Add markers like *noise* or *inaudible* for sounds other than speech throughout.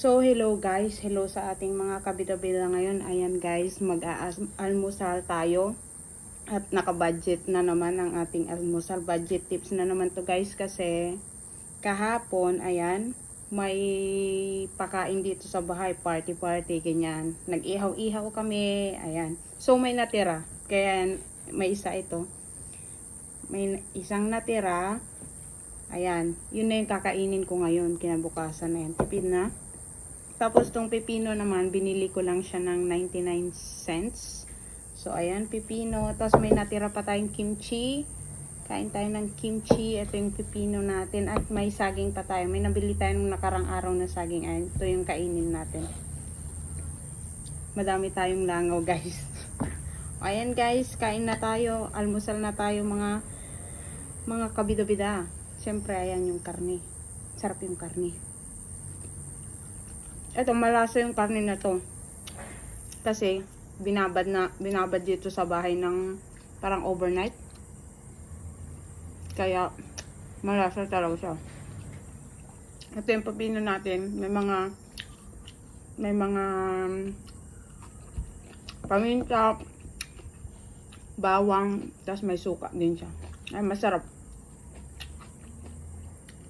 So, hello guys. Hello sa ating mga kabida-bida ngayon. Ayan guys, mag-almusal tayo. At naka-budget na naman ang ating almusal. Budget tips na naman to guys kasi kahapon, ayan, may pakain dito sa bahay. Party-party, ganyan. Nag-ihaw-ihaw kami. Ayan. So, may natira. Kaya may isa ito. May isang natira. Ayan. Yun na yung kakainin ko ngayon. Kinabukasan na yan. Tipid na. Tapos tong pipino naman, binili ko lang siya ng 99 cents. So, ayan, pipino. Tapos may natira pa tayong kimchi. Kain tayo ng kimchi. Ito yung pipino natin. At may saging pa tayo. May nabili tayo nung nakarang araw na saging. Ayan, ito yung kainin natin. Madami tayong langaw, guys. *laughs* Ayan, guys. Kain na tayo. Almusal na tayo, mga mga kabida-bida. Siyempre, ayan yung karne. Sarap yung karne. Ito, malasa yung karne na to. Kasi, binabad na, binabad dito sa bahay ng parang overnight. Kaya, malasa talaga siya. Ito yung pepino natin. May mga, may mga paminta, bawang, tapos may suka din siya. Ay, masarap.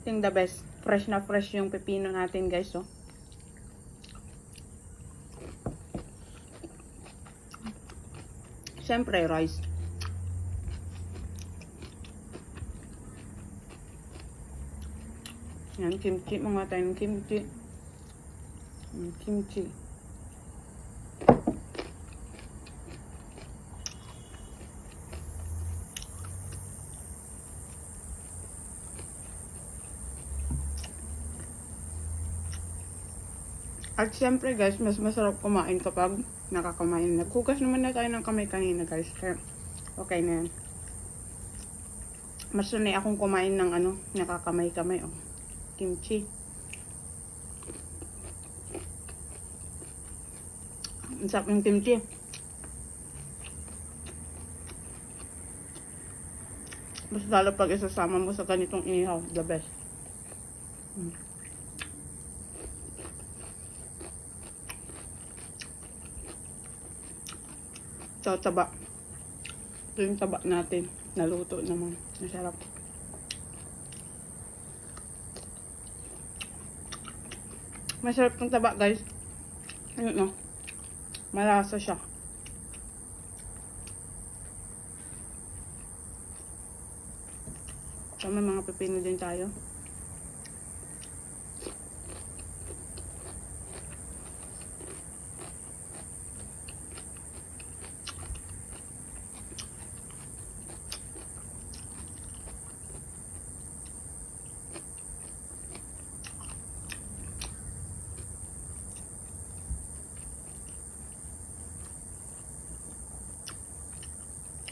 Think the best. Fresh na fresh yung pepino natin, guys, oh. Siyempre, rice. Yan, kimchi. Mga tayo ng kimchi. Kimchi. At syempre guys, mas masarap kumain kapag nakakamain. Naghugas naman na tayo ng kamay kanina guys. Kaya okay na yan. Mas sanay akong kumain ng ano, nakakamay-kamay. Oh. Kimchi. Ang sarap ng kimchi. Mas lalo pag isasama mo sa ganitong inihaw, the best. Mm. Ito, taba. Ito yung taba natin. Naluto naman. Masarap. Masarap tong taba, guys. Ayun, no. Malasa siya. Tama mga pepino din tayo.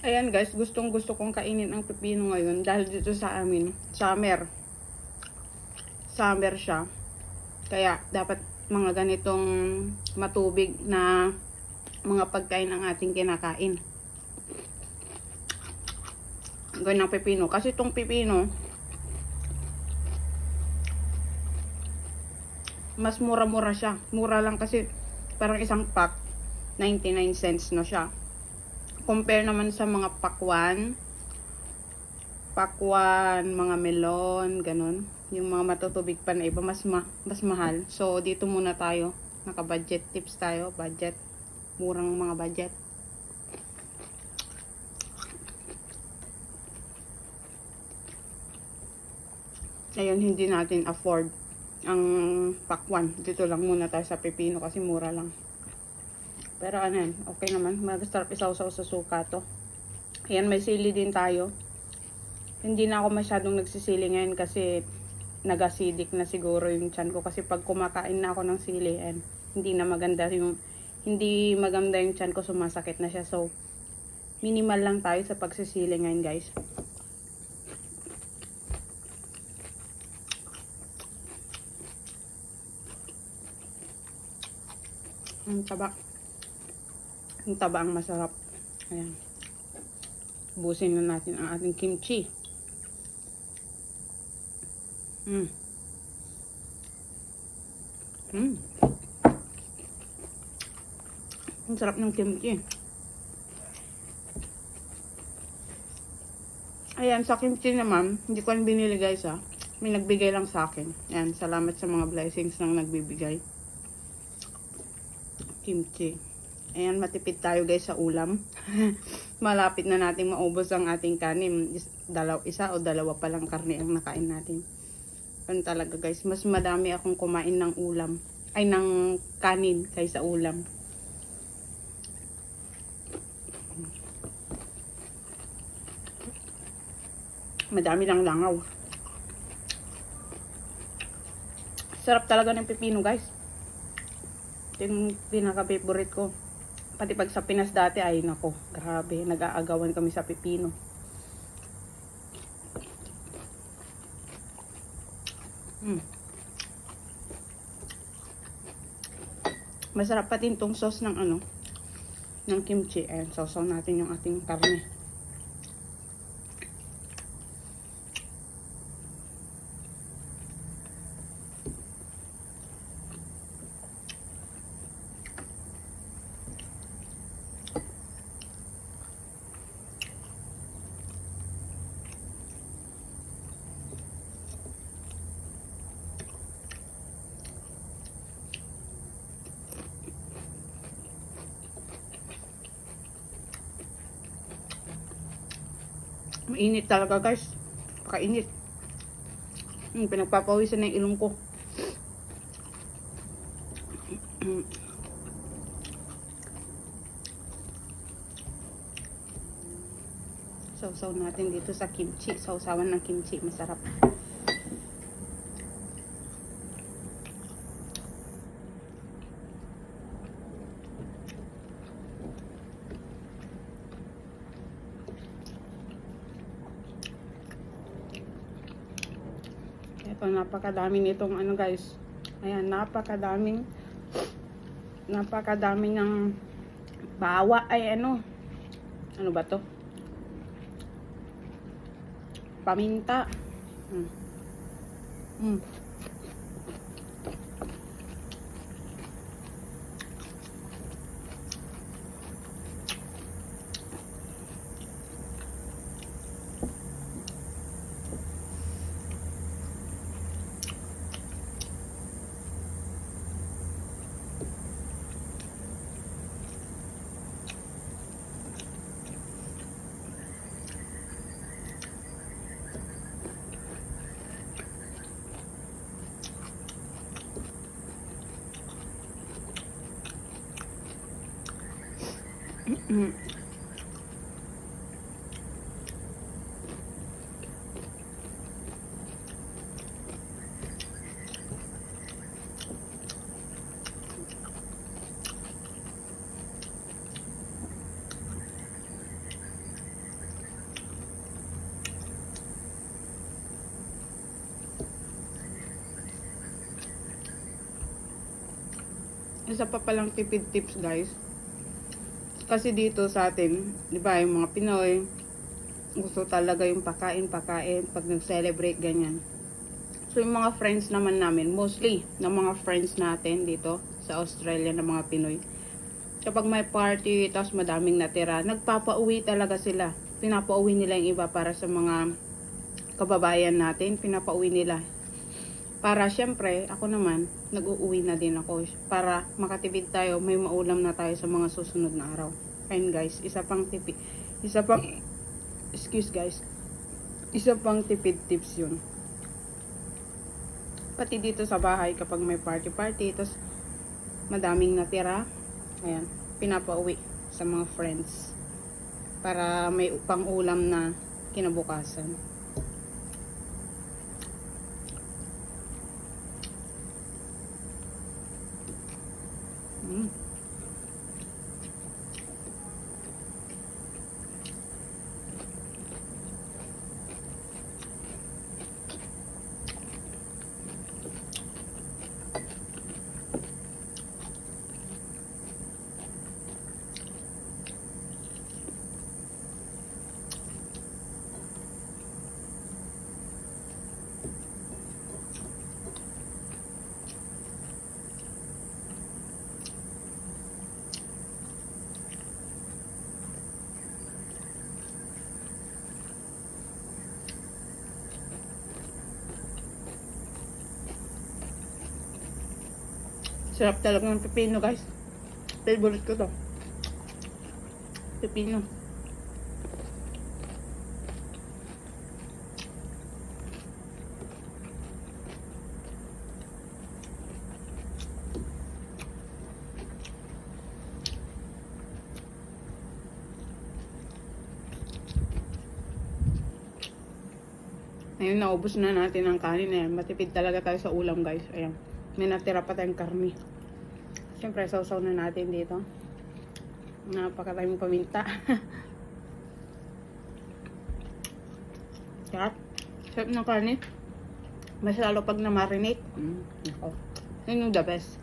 Ayan guys, gustong gusto kong kainin ang pepino ngayon dahil dito sa amin, summer. Summer siya. Kaya dapat mga ganitong matubig na mga pagkain ang ating kinakain. Gawin ng pepino. Kasi itong pepino, mas mura-mura siya. Mura lang kasi parang isang pack, 99 cents na siya compare naman sa mga pakwan, pakwan, mga melon, ganun. Yung mga matutubig pa na iba, mas, ma mas mahal. So, dito muna tayo. Naka-budget tips tayo. Budget. Murang mga budget. Ayun, hindi natin afford ang pakwan. Dito lang muna tayo sa pepino kasi mura lang. Pero ano okay naman. Masarap isaw-saw sa suka to. Ayan, may sili din tayo. Hindi na ako masyadong nagsisili ngayon kasi nagasidik na siguro yung chan ko. Kasi pag kumakain na ako ng sili, and hindi na maganda yung hindi maganda yung chan ko, sumasakit na siya. So, minimal lang tayo sa pagsisili ngayon guys. Ang taba. Ang taba ang masarap. Ayan. Busin na natin ang ating kimchi. Mm. Mm. Ang sarap ng kimchi. Ayan, sa kimchi naman, hindi ko binili guys ha. May nagbigay lang sa akin. Ayan, salamat sa mga blessings ng nagbibigay. Kimchi. Ayan, matipid tayo guys sa ulam. *laughs* Malapit na nating maubos ang ating kanin. Dalaw, isa o dalawa pa lang karne ang nakain natin. Ano talaga guys, mas madami akong kumain ng ulam. Ay, ng kanin kaysa ulam. Madami lang langaw. Sarap talaga ng pipino guys. Ito yung pinaka-favorite ko. Pati pag sa Pinas dati, ay nako, grabe, nag-aagawan kami sa pipino. Mm. Masarap pati itong sauce ng ano, ng kimchi. Ayan, sausaw natin yung ating karne. Mainit talaga guys. Pakainit. Hmm, pinagpapawisan ng ilong ko. Sausaw natin dito sa kimchi. Sausawan ng kimchi. Masarap. Ito, napakadami nitong ano guys. Ayan, napakadaming napakadami ng bawa ay ano ano ba to paminta hmm. Hmm. Isa pa palang tipid tips guys. Kasi dito sa atin, di ba, yung mga Pinoy, gusto talaga yung pakain-pakain pag nag-celebrate ganyan. So, yung mga friends naman namin, mostly, ng mga friends natin dito sa Australia ng mga Pinoy, kapag may party, tapos madaming natira, nagpapauwi talaga sila. Pinapauwi nila yung iba para sa mga kababayan natin, pinapauwi nila. Para syempre, ako naman, nag-uuwi na din ako. Para makatipid tayo, may maulam na tayo sa mga susunod na araw. Ayun guys, isa pang tipid. Isa pang, excuse guys, isa pang tipid tips yun. Pati dito sa bahay, kapag may party-party, tapos madaming natira, ayan, pinapauwi sa mga friends. Para may pang ulam na kinabukasan. Mm. Sarap talaga ng pepino guys. Favorite ko to. Pepino. Ngayon, naubos na natin ang kanin. Ayan, matipid talaga tayo sa ulam, guys. Ayan, may natira pa tayong karni. Siyempre, sausaw na natin dito. Napakadaming paminta. *laughs* Sarap. Sarap ng karni. Mas lalo pag na-marinate. Mm, ako. Yun yung the best.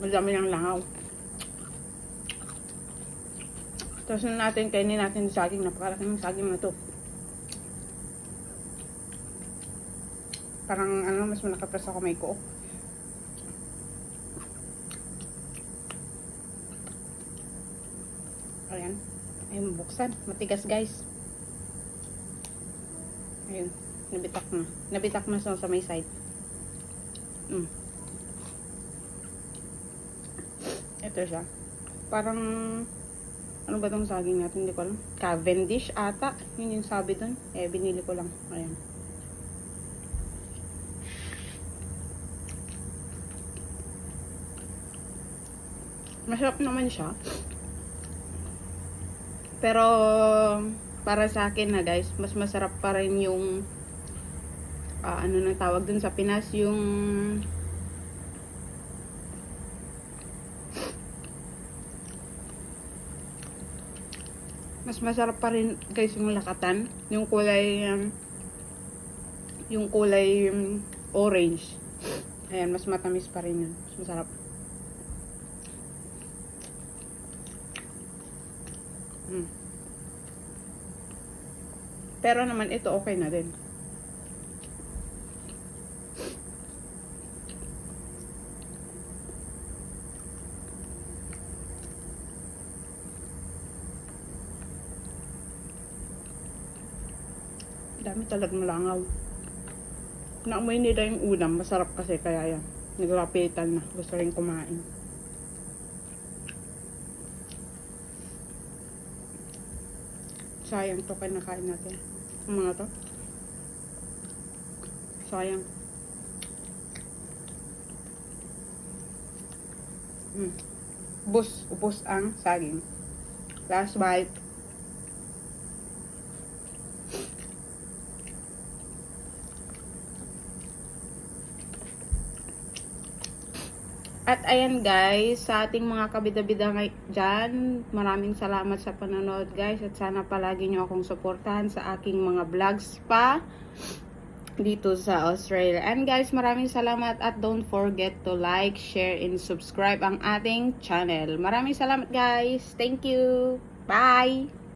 Madami ng langaw. Tapos na natin, kainin natin yung saging. Napakalaki ng saging na to. Parang ano, mas malakapras sa kamay ko. Ayan. Ayun, buksan. Matigas, guys. Ayun. Nabitak na. Nabitak na sa, sa may side. Mm. Ito siya. Parang, ano ba tong saging natin? Hindi ko alam. Cavendish ata. Yun yung sabi dun. Eh, binili ko lang. Ayan. Masarap naman siya. Pero, para sa akin na guys, mas masarap pa rin yung, ah, ano nang tawag dun sa Pinas, yung mas masarap pa rin guys yung lakatan. Yung kulay um, yung kulay um, orange. Ayan mas matamis pa rin yun. Mas masarap. Mm. pero naman ito okay na din talagang langaw. Naamoy nila yung ulam. Masarap kasi kaya yan. Nagrapitan na. Gusto rin kumain. Sayang to kinakain natin. Ang mga to. Sayang. Hmm. Ubus. Ubus ang saging. Last bite. At ayan guys, sa ating mga kabida-bida dyan, maraming salamat sa panonood guys at sana palagi nyo akong suportahan sa aking mga vlogs pa dito sa Australia. And guys, maraming salamat at don't forget to like, share, and subscribe ang ating channel. Maraming salamat guys. Thank you. Bye!